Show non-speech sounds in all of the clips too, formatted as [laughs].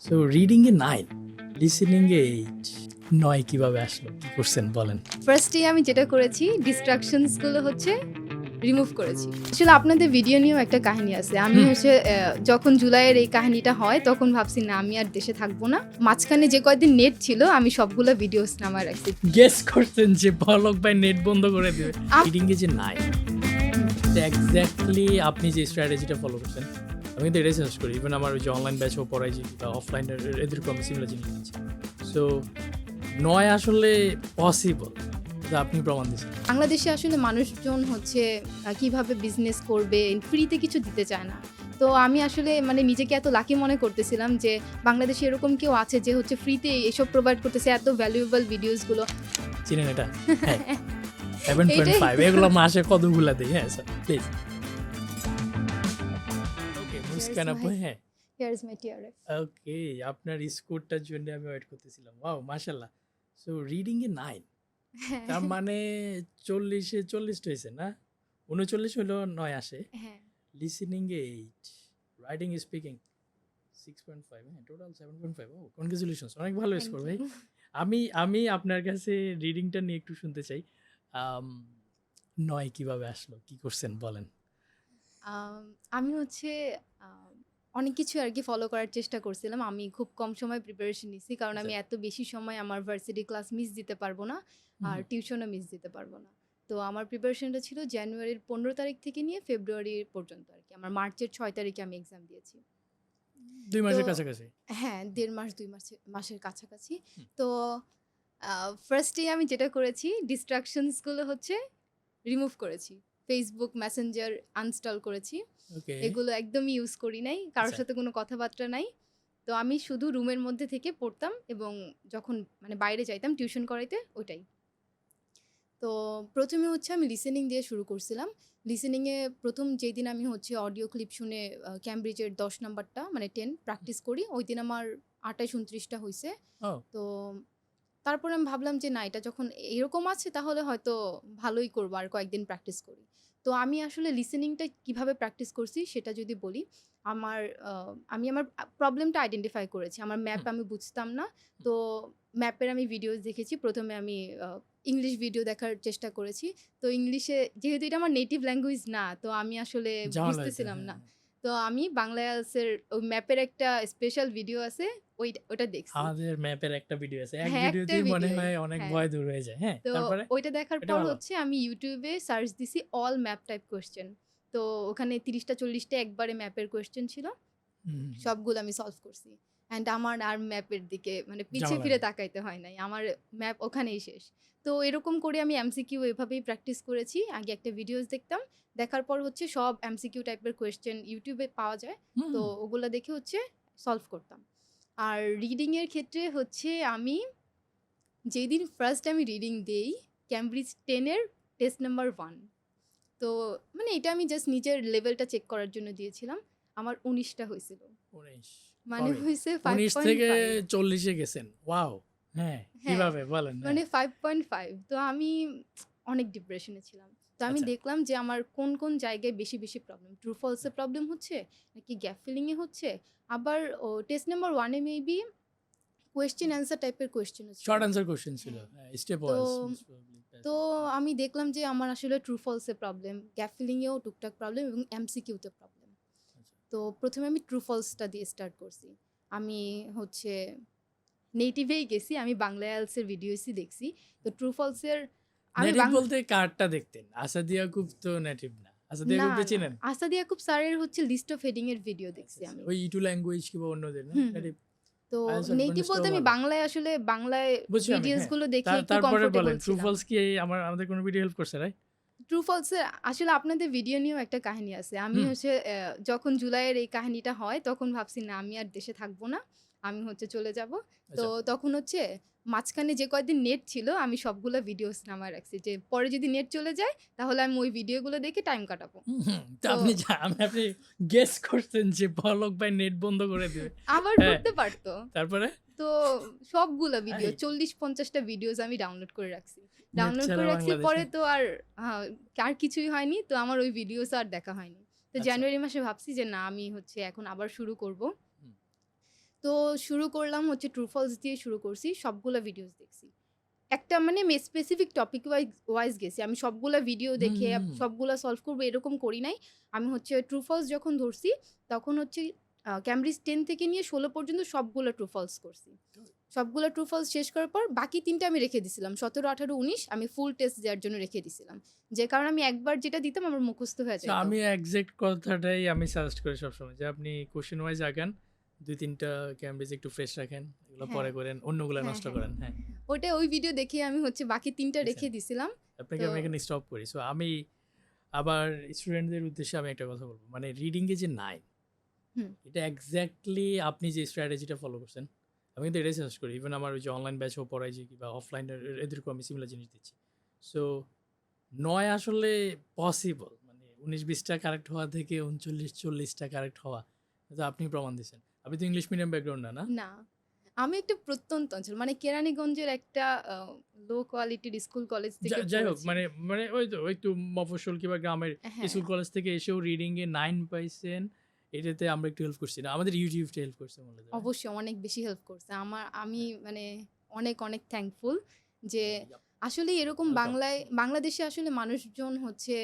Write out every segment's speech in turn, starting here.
So reading এ nine listening এ eight নয় কীভাবে আসলো? কি করছেন বলেন? ফার্স্টে আমি যেটা করেছি ডিস্ট্রাকশনসগুলো হচ্ছে রিমুভ করেছি। আসলে আপনাদের ভিডিও নিয়েও একটা কাহিনী আছে। আমি হচ্ছে যখন জুলাইয়ের এই কাহিনীটা হয় তখন ভাবছি না আমি আর দেশে থাকব না। মাঝখানে যে কয়দিন নেট ছিল আমি সবগুলো ভিডিওস নামায় রাখছি। গেস করছেন যে পলক ভাই নেট বন্ধ করে দেবে। আম- রিডিং এ যে নাই এক্স্যাক্টলি আপনি যে স্ট্র্যাটেজিটা ফলো করছেন আমি কিন্তু এটাই সাজেস্ট করি ইভেন আমার ওই যে অনলাইন ব্যাচও পড়াইছি বা অফলাইন এদেরকে আমি সিমিলার জিনিস দিচ্ছি সো নয় আসলে পসিবল আপনি প্রমাণ দিচ্ছেন বাংলাদেশে আসলে মানুষজন হচ্ছে কীভাবে বিজনেস করবে ফ্রিতে কিছু দিতে চায় না। তো আমি আসলে মানে নিজেকে এত লাকি মনে করতেছিলাম যে বাংলাদেশে এরকম কেউ আছে যে হচ্ছে ফ্রিতে এসব প্রোভাইড করতেছে এত ভ্যালুয়েবল ভিডিওসগুলো চিনেন এটা? সেভেন পয়েন্ট ফাইভ এগুলো মাসে কতগুলা দিই? হ্যাঁ স্যার প্লিজ মুস্কান আপু হ্যাঁ। Here is my TRF okay আপনার স্কোরটার জন্য আমি ওয়েট করতেছিলাম। ওয়াও মাশাল্লাহ সো রিডিং এ নাইন [laughs] তার মানে চল্লিশে চল্লিশ হয়েছে না? উনচল্লিশ হলো নয় আসে। হ্যাঁ। লিসেনিং এ eight writing speaking six point five হ্যাঁ টোটাল সেভেন পয়েন্ট ফাইভ ও কনগ্রেচুলেশনস অনেক ভালো স্কোর ভাই। আমি আমি আপনার কাছে রিডিংটা নিয়ে একটু শুনতে চাই। নয় কীভাবে আসলো? কি করছেন? বলেন। আম, হচ্ছে অনেক কিছু আর কি ফলো করার চেষ্টা করছিলাম। আমি খুব কম সময় প্রিপারেশন নিছি কারণ আমি এত বেশি সময় আমার ভার্সিটি ক্লাস মিস দিতে পারব না আর টিউশনও মিস দিতে পারব না। তো আমার প্রিপারেশনটা ছিল জানুয়ারির পনেরো তারিখ থেকে নিয়ে ফেব্রুয়ারি পর্যন্ত আর কি। আমার মার্চের ছয় তারিখে আমি এক্সাম দিয়েছি। দুই মাসের কাছাকাছি? হ্যাঁ দেড় মাস দুই মাসে মাসের কাছাকাছি। তো ফার্স্টে আমি যেটা করেছি ডিস্ট্রাকশনসগুলো হচ্ছে রিমুভ করেছি। ফেসবুক মেসেঞ্জার আনস্টল করেছি। এগুলো একদমই ইউজ করি নাই কারোর আচ্ছা। সাথে কোনো কথাবার্তা নাই। তো আমি শুধু রুমের মধ্যে থেকে পড়তাম এবং যখন মানে বাইরে যাইতাম টিউশন করাইতে ওইটাই। তো প্রথমে হচ্ছে আমি লিসেনিং দিয়ে শুরু করছিলাম। লিসেনিংয়ে প্রথম যেই দিন আমি হচ্ছে অডিও ক্লিপ শুনে ক্যামব্রিজের দশ নাম্বারটা মানে টেন প্র্যাকটিস করি ওই দিন আমার আটাইশ উনত্রিশটা হয়েছে তো তারপরে আমি ভাবলাম যে না এটা যখন এরকম আছে তাহলে হয়তো ভালোই করব আর কয়েকদিন প্র্যাকটিস করি। তো আমি আসলে লিসেনিংটা কীভাবে প্র্যাকটিস করছি সেটা যদি বলি আমার আমি আমার প্রবলেমটা আইডেন্টিফাই করেছি। আমার ম্যাপ আমি বুঝতাম না। তো ম্যাপের আমি ভিডিওস দেখেছি। প্রথমে আমি ইংলিশ ভিডিও দেখার চেষ্টা করেছি। তো ইংলিশে যেহেতু এটা আমার নেটিভ ল্যাঙ্গুয়েজ না তো আমি আসলে বুঝতেছিলাম না। হ্যাঁ। তো আমি বাংলাদেশের ওই ম্যাপের একটা স্পেশাল ভিডিও আছে ওই ওটা দেখছি। আমাদের ম্যাপের একটা ভিডিও আছে। এক হ্যাঁ, ভিডিওতেই মনে হয় অনেক হ্যাঁ। ভয় দূর হয়ে যায়। হ্যাঁ তারপরে? ওইটা দেখার পর হচ্ছে আমি ইউটিউবে সার্চ দিছি অল ম্যাপ টাইপ কোয়েশ্চেন তো ওখানে তিরিশটা চল্লিশটা একবারে ম্যাপের কোয়েশ্চেন ছিল। সবগুলো আমি সলভ করছি। অ্যান্ড আমার আর ম্যাপের দিকে মানে পিছিয়ে ফিরে তাকাইতে হয় নাই। আমার ম্যাপ ওখানেই শেষ। তো এরকম করে আমি এমসিকিউ এভাবেই প্র্যাকটিস করেছি। আগে একটা ভিডিওস দেখতাম। দেখার পর হচ্ছে সব এমসিকিউ টাইপের কোয়েশ্চেন ইউটিউবে পাওয়া যায়। তো ওগুলো দেখে হচ্ছে সলভ করতাম। আর রিডিংয়ের ক্ষেত্রে হচ্ছে আমি যেদিন ফার্স্ট আমি রিডিং দেই ক্যামব্রিজ টেনের টেস্ট নাম্বার ওয়ান তো মানে এটা আমি জাস্ট নিজের লেভেলটা চেক করার জন্য দিয়েছিলাম। আমার উনিশটা হয়েছিল। উনিশ। মানে উনিশ ফাইভ থেকে চল্লিশে গেছেন। ওয়াও হ্যাঁ কীভাবে? বলেন হ্যাঁ। মানে ফাইভ পয়েন্ট ফাইভ তো আমি অনেক ডিপ্রেশনে ছিলাম। তো আমি আচ্ছা। দেখলাম যে আমার কোন কোন জায়গায় বেশি বেশি প্রবলেম ট্রু ফলসে প্রবলেম হচ্ছে নাকি গ্যাপ ফিলিংয়ে হচ্ছে? আবার ও টেস্ট নাম্বার ওয়ানে মেবি কোয়েশ্চেন অ্যান্সার টাইপের কোয়েশ্চেন শর্ট আনসার কোশ্চেন ছিল। স্টেপ তো- ওয়াইজ তো আমি দেখলাম যে আমার আসলে ট্রু ফলসে প্রবলেম গ্যাপ ফিলিংয়েও টুকটাক প্রবলেম এবং এমসিকিউতে প্রবলেম তো প্রথমে আমি ট্রু ফলসটা দিয়ে স্টার্ট করছি। আমি হচ্ছে নেটিভেই গেছি আমি বাংলা আইএলসের ভিডিওসই দেখছি। তো ট্রু ফলসের আমি বলতে কার্ডটা দেখতেন? আসাদিয়া খুব তো নেটিভ না। আসাদ ইয়াকুব স্যারের হচ্ছে লিস্ট অফ হেডিং এর ভিডিও দেখছি আমি। ওই ইটু ল্যাঙ্গুয়েজ কিংবা অন্যদের না? তো নেটিভ বলতে আমি বাংলায় আসলে বাংলায় ভিডিওস হ্যাঁ। গুলো দেখে তার- একটু তারপরে বলেন ট্রু ফলস কি আমার আমাদের কোনো ভিডিও হেল্প করছে রাইট ট্রু ফলস আসলে আপনাদের ভিডিও নিয়েও একটা কাহিনী আছে। আমি হচ্ছে যখন জুলাইয়ের এই কাহিনীটা হয় তখন ভাবছি না আমি আর দেশে থাকব না। আমি হচ্ছে চলে যাব। তো আচ্ছা। তখন হচ্ছে মাঝখানে যে কয়দিন নেট ছিল আমি সবগুলো ভিডিওস নামায় রাখছি। যে পরে যদি নেট চলে যায় তাহলে আমি ওই ভিডিওগুলো দেখে টাইম কাটাবো। আপনি আমি আপনি গেস করছেন যে পলক ভাই নেট বন্ধ করে দিবে। আবার হ্যাঁ। করতে পারতো। তারপরে? তো সবগুলো ভিডিও চল্লিশ পঞ্চাশটা ভিডিওস আমি ডাউনলোড করে রাখছি। ডাউনলোড করে রাখছি পরে তো আর হ্যাঁ, আর কিছুই হয়নি তো আমার ওই ভিডিওস আর দেখা হয়নি। তো আচ্ছা। জানুয়ারি মাসে ভাবছি যে না আমি হচ্ছে এখন আবার শুরু করব। তো শুরু করলাম হচ্ছে ট্রু ফলস দিয়ে শুরু করছি সবগুলা ভিডিওস দেখছি। একটা মানে স্পেসিফিক টপিক ওয়াইজ ওয়াইজ গেছি। আমি সবগুলা ভিডিও দেখে। সবগুলা সলভ করব এরকম করি নাই। আমি হচ্ছে ট্রু ফলস যখন ধরছি তখন হচ্ছে ক্যামব্রিজ টেন থেকে নিয়ে ষোলো পর্যন্ত সবগুলো ট্রু ফলস করছি সবগুলো ট্রু ফলস শেষ করার পর বাকি তিনটা আমি রেখে দিছিলাম সতেরো আঠারো উনিশ আমি ফুল টেস্ট দেওয়ার জন্য রেখে দিছিলাম যে কারণে আমি একবার যেটা দিতাম আমার মুখস্থ হয়ে যায় আমি এক্সাক্ট কথাটাই আমি সাজেস্ট করি সবসময় যে আপনি কোশ্চেন ওয়াইজ আগান দুই তিনটা ক্যামব্রিজ একটু ফ্রেশ রাখেন এগুলো হ্যাঁ। পরে করেন অন্যগুলো হ্যাঁ, নষ্ট হ্যাঁ। করেন হ্যাঁ ওটা ওই ভিডিও দেখে আমি হচ্ছে বাকি তিনটা আচ্ছা। রেখে দিছিলাম আপনাকে আমি এখানে স্টপ করি সো আমি আবার স্টুডেন্টদের উদ্দেশ্যে আমি একটা কথা বলব মানে রিডিংয়ে যে নাই। এটা এক্স্যাক্টলি আপনি যে স্ট্র্যাটেজিটা ফলো করছেন আমি কিন্তু এটাই সাজেস্ট করি। ইভেন আমার ওই যে অনলাইন ব্যাচও পড়াই যে বা অফলাইন এদেরকেও আমি সিমিলার জিনিস দিচ্ছি। সো নয় আসলে পসিবল মানে উনিশ বিশটা কারেক্ট হওয়া থেকে উনচল্লিশ চল্লিশটা কারেক্ট হওয়া এটা আপনি প্রমাণ দিচ্ছেন আপনি তো ইংলিশ মিডিয়াম ব্যাকগ্রাউন্ড না না? আমি একটা প্রত্যন্ত অঞ্চল মানে কেরানীগঞ্জের একটা লো কোয়ালিটির স্কুল কলেজ থেকে যাই হোক মানে মানে ওই তো একটু তো মফস্বল কিংবা গ্রামের হ্যাঁ, স্কুল কলেজ থেকে এসেও রিডিং এ নাইন পাইছেন এটাতে আমরা একটু হেল্প করছি না। আমাদের ইউটিউবটা হেল্প করছে মূলত অবশ্যই অনেক বেশি হেল্প করছে। আমার আমি মানে অনেক অনেক থ্যাঙ্কফুল যে আসলে এরকম বাংলায় বাংলাদেশে আসলে মানুষজন হচ্ছে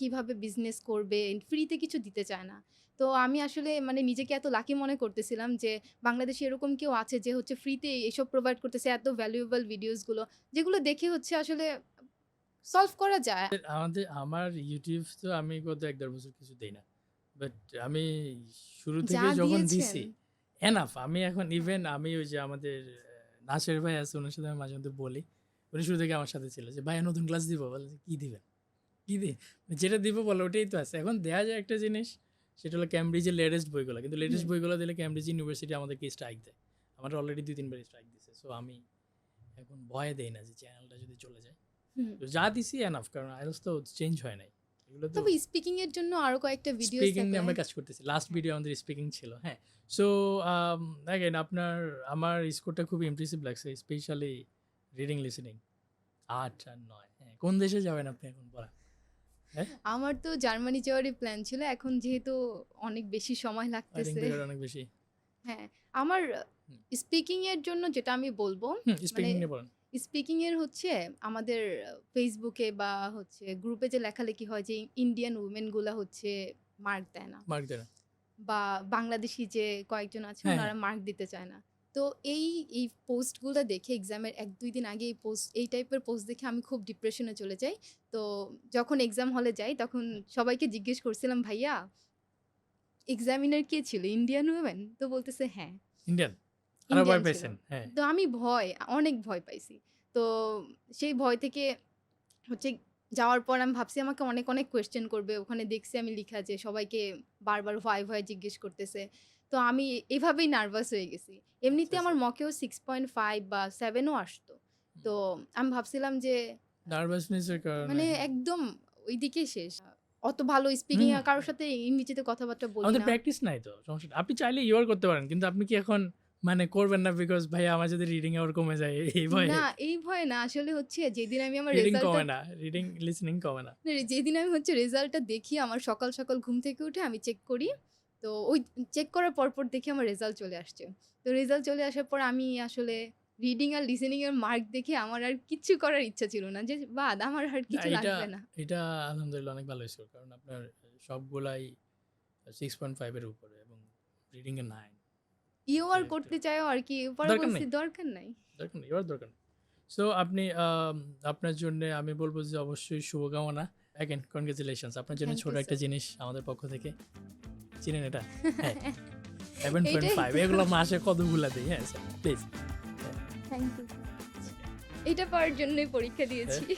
কীভাবে বিজনেস করবে ফ্রিতে কিছু দিতে চায় না। তো আমি আসলে মানে নিজেকে এত লাকি মনে করতেছিলাম যে বাংলাদেশে এরকম কেউ আছে যে হচ্ছে ফ্রিতে এসব প্রোভাইড করতেছে এত ভ্যালুয়েবল ভিডিওসগুলো যেগুলো দেখে হচ্ছে আসলে সলভ করা যায়। আমাদের আমার ইউটিউব তো আমি গত এক দেড় বছর কিছু দেই না। বাট আমি শুরু থেকে যখন দিছি এনাফ আমি এখন ইভেন আমি ওই যে আমাদের নাসের ভাই আছে ওনার সাথে আমি মাঝে মধ্যে বলি। উনি শুরু থেকে আমার সাথে ছিল যে ভাই নতুন ক্লাস দিব? বলে কি দিবেন? কি দি? যেটা দিব বলে ওটাই তো আছে। এখন দেয়া যায় একটা জিনিস সেটা হলো ক্যামব্রিজের লেটেস্ট বইগুলো। কিন্তু লেটেস্ট। বইগুলো দিলে ক্যামব্রিজ ইউনিভার্সিটি আমাদেরকে স্ট্রাইক দেয়? আমার অলরেডি দুই তিনবার স্ট্রাইক দিছে। সো আমি এখন ভয় দেই না যে চ্যানেলটা যদি চলে যায়। তো যা দিছি এনাফ কারণ আইএলস তো চেঞ্জ হয় নাই। এগুলো তবে স্পিকিং এর জন্য আরও কয়েকটা ভিডিও স্পিকিং নিয়ে আমরা কাজ করতেছি। লাস্ট ভিডিও আমাদের স্পিকিং ছিল হ্যাঁ। সো অ্যাগেন আপনার আমার স্কোরটা খুব ইমপ্রেসিভ লাগছে স্পেশালি রিডিং লিসেনিং আট আর নয় হ্যাঁ। কোন দেশে যাবেন আপনি এখন পড়া আমার তো জার্মানি যাওয়ারই প্ল্যান ছিল এখন যেহেতু অনেক বেশি সময় লাগতেছে। অনেক বেশি। হ্যাঁ আমার। স্পিকিং এর জন্য যেটা আমি বলব স্পিকিং মানে নিয়ে বলেন। স্পিকিং এর হচ্ছে আমাদের ফেসবুকে বা হচ্ছে গ্রুপে যে লেখালেখি হয় যে ইন্ডিয়ান উমেনগুলা হচ্ছে মার্ক দেয় না। মার্ক দেন বা বাংলাদেশি যে কয়েকজন আছে হ্যাঁ, ওনারা মার্ক দিতে চায় না। তো এই এই পোস্টগুলো দেখে এক্সামের এক দুই দিন আগে এই পোস্ট এই টাইপের পোস্ট দেখে আমি খুব ডিপ্রেশনে চলে যাই। তো যখন এক্সাম হলে যাই তখন সবাইকে জিজ্ঞেস করছিলাম ভাইয়া এক্সামিনার কে ছিল? ইন্ডিয়ান উমেন তো বলতেছে হ্যাঁ। ইন্ডিয়ান আরও ভয় Indian ছিল। পাইছেন হ্যাঁ। তো আমি ভয় অনেক ভয় পাইছি। তো সেই ভয় থেকে হচ্ছে যাওয়ার পর আমি ভাবছি আমাকে অনেক অনেক কোয়েশ্চেন করবে। ওখানে দেখছি আমি লিখা যে সবাইকে বারবার ভয় ভয় জিজ্ঞেস করতেছে। তো আমি এভাবেই নার্ভাস হয়ে গেছি। এমনিতে আচ্ছা, আমার মকেও সিক্স পয়েন্ট ফাইভ বা সেভেনও আসতো। তো আমি ভাবছিলাম যে নার্ভাসনেসের কারণে। মানে একদম ওইদিকে শেষ। অত ভালো স্পিকিং হুম। কারোর সাথে ইংরেজিতে কথাবার্তা বলি আমাদের না। প্র্যাকটিস নাই তো সমস্যা আপনি চাইলে ইউর করতে পারেন কিন্তু আপনি কি এখন মানে করবেন না বিকজ ভাই আমার যদি রিডিং আওয়ার কমে যায় এই ভয়। না এই ভয় না। আসলে হচ্ছে যেদিন আমি আমার রিডিং কমে না রিডিং লিসনিং কমে না। যেদিন আমি হচ্ছে রেজাল্টটা দেখি আমার সকাল সকাল ঘুম থেকে উঠে আমি চেক করি তো ওই চেক করার পরপর দেখি আমার রেজাল্ট চলে আসছে। তো রেজাল্ট চলে আসার পর আমি আসলে রিডিং আর লিসেনিং এর মার্ক দেখে আমার আর কিচ্ছু করার ইচ্ছা ছিল না যে বাদ আমার আর কিছু লাগবে না। এটা আলহামদুলিল্লাহ অনেক ভালো হয়েছিল কারণ আপনার সবগুলাই সিক্স পয়েন্ট ফাইভের উপরে এবং রিডিং এ নাইন ইউ আর করতে চাও আর কি পরে দরকার বলছি নেই। দরকার নাই। দরকার এবার দরকার সো আপনি আম, আপনার জন্য আমি বলব যে অবশ্যই শুভকামনা। অ্যাগেন কনগ্রেচুলেশনস আপনার জন্য Thank ছোট you একটা জিনিস আমাদের পক্ষ থেকে। চিনেন এটা? হ্যাঁ। সেভেন পয়েন্ট এটাই- ফাইভ এগুলো মাসে কতগুলা দিই? হ্যাঁ প্লিজ থ্যাংক ইউ এটা পাওয়ার জন্যই পরীক্ষা দিয়েছি।